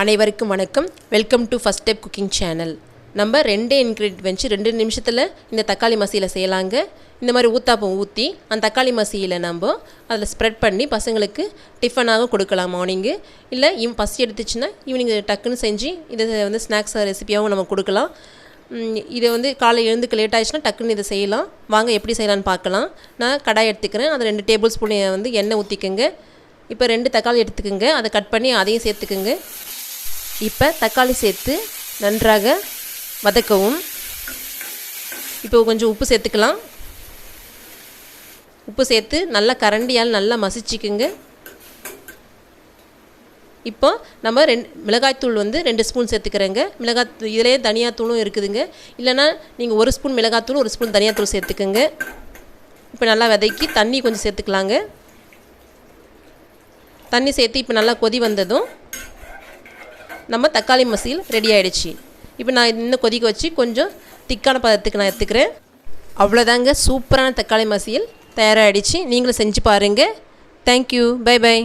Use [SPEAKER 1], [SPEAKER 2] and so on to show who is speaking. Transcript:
[SPEAKER 1] அனைவருக்கும் வணக்கம். Welcome to first step cooking channel நம்ம ரெண்டே இன்க்ரீடியன்ட் வச்சு ரெண்டு நிமிஷத்தில் இந்த தக்காளி மசியில் செய்யலாங்க. இந்த மாதிரி ஊத்தாப்பம் ஊற்றி அந்த தக்காளி மசியில் நம்ம அதில் ஸ்ப்ரெட் பண்ணி பசங்களுக்கு டிஃபனாக கொடுக்கலாம் மார்னிங்கு இல்லை இவன் பசி எடுத்துச்சுன்னா ஈவினிங் டக்குன்னு செஞ்சு இதை வந்து ஸ்நாக்ஸ் ரெசிபியாகவும் நம்ம கொடுக்கலாம். இதை வந்து காலை எழுந்துக்கு லேட் ஆயிடுச்சுன்னா டக்குன்னு இதை செய்யலாம். வாங்க எப்படி செய்யலான்னு பார்க்கலாம். நான் கடாய் எடுத்துக்கிறேன். அதை ரெண்டு டேபிள் ஸ்பூன் வந்து எண்ணெய் ஊற்றிக்கோங்க இப்போ ரெண்டு தக்காளி எடுத்துக்கோங்க. அதை கட் பண்ணி அதையும் சேர்த்துக்குங்க. இப்போ தக்காளி சேர்த்து நன்றாக வதக்கவும். இப்போ கொஞ்சம் உப்பு சேர்த்துக்கலாம். உப்பு சேர்த்து நல்லா கரண்டியால் நல்லா மசிச்சுக்குங்க. இப்போ நம்ம ரெண்டு மிளகாய்த்தூள் வந்து ரெண்டு ஸ்பூன் சேர்த்துக்கிறேங்க. மிளகாய் இதிலே தனியாத்தூளும் இருக்குதுங்க. இல்லைன்னா நீங்கள் ஒரு ஸ்பூன் மிளகாத்தூள் ஒரு ஸ்பூன் தனியாத்தூள் சேர்த்துக்குங்க. இப்போ நல்லா வதக்கி தண்ணி கொஞ்சம் சேர்த்துக்கலாங்க. தண்ணி சேர்த்து இப்போ நல்லா கொதி வந்ததும் நம்ம தக்காளி மசியல் ரெடி ஆகிடுச்சு இப்போ நான் இன்னும் கொதிக்க வச்சு கொஞ்சம் திக்கான பதத்துக்கு நான் எடுத்துக்கிறேன். அவ்வளோதாங்க சூப்பரான தக்காளி மசியல் தயாராகிடுச்சு நீங்களும் செஞ்சு பாருங்கள் தேங்க்யூ பை பை